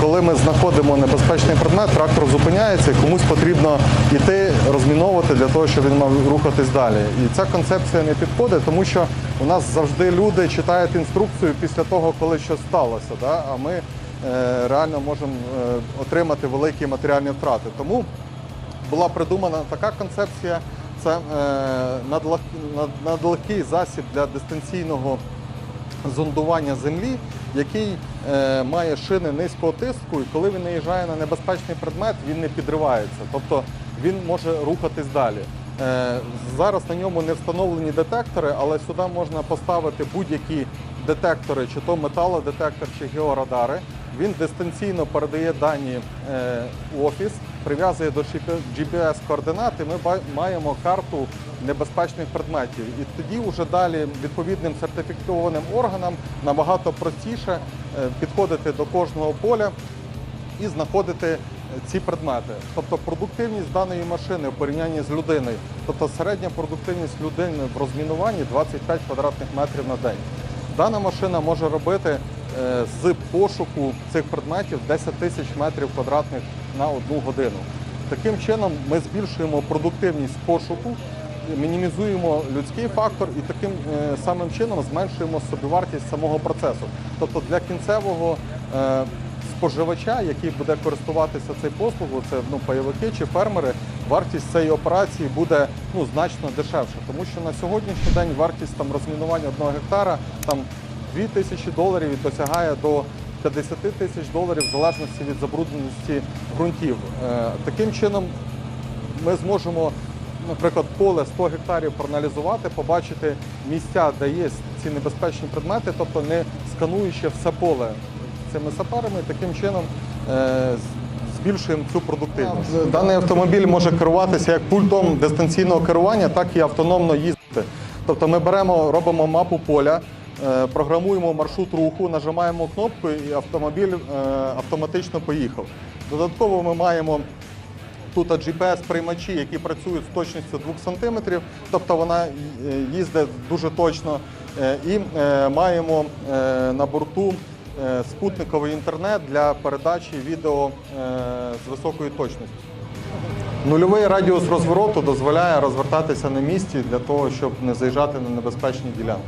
коли ми знаходимо небезпечний предмет, трактор зупиняється і комусь потрібно йти розміновувати для того, щоб він мав рухатись далі. І ця концепція не підходить, тому що у нас завжди люди читають інструкцію після того, коли щось сталося. Да? А ми е, реально можемо е, отримати великі матеріальні втрати. Тому була придумана така концепція. Це е, надлег- над- надлегкий засіб для дистанційного зондування землі, який е, має шини низького тиску, і коли він наїжджає на небезпечний предмет, він не підривається, тобто він може рухатись далі. Е, зараз на ньому не встановлені детектори, але сюди можна поставити будь-які детектори, чи то металодетектор, чи георадари. Він дистанційно передає дані е, у офіс, прив'язує до GPS-координат, і ми маємо карту небезпечних предметів. І тоді вже далі відповідним сертифікованим органам набагато простіше е, підходити до кожного поля і знаходити е, ці предмети. Тобто продуктивність даної машини в порівнянні з людиною, тобто середня продуктивність людини в розмінуванні 25 квадратних метрів на день. Дана машина може робити з пошуку цих предметів 10 тисяч метрів квадратних на одну годину. Таким чином ми збільшуємо продуктивність пошуку, мінімізуємо людський фактор і таким е, самим чином зменшуємо собівартість самого процесу. Тобто для кінцевого е, споживача, який буде користуватися цією послугою, це ну, пайовики чи фермери, вартість цієї операції буде ну, значно дешевше. Тому що на сьогоднішній день вартість там, розмінування одного гектара там, 2 тисячі доларів і досягає до 50 тисяч доларів в залежності від забрудненості ґрунтів. Е, Таким чином ми зможемо, наприклад, поле 100 гектарів проаналізувати, побачити місця, де є ці небезпечні предмети, тобто не скануючи все поле цими сапарами, таким чином е, збільшуємо цю продуктивність. Даний автомобіль може керуватися як пультом дистанційного керування, так і автономно їздити. Тобто ми беремо, робимо мапу поля, е, програмуємо маршрут руху, нажимаємо кнопку і автомобіль е, автоматично поїхав. Додатково ми маємо Тут GPS-приймачі, які працюють з точністю 2 см, тобто вона е, їздить дуже точно. Е, І е, маємо е, на борту е, спутниковий інтернет для передачі відео е, з високою точністю. Нульовий радіус розвороту дозволяє розвертатися на місці для того, щоб не заїжджати на небезпечні ділянки.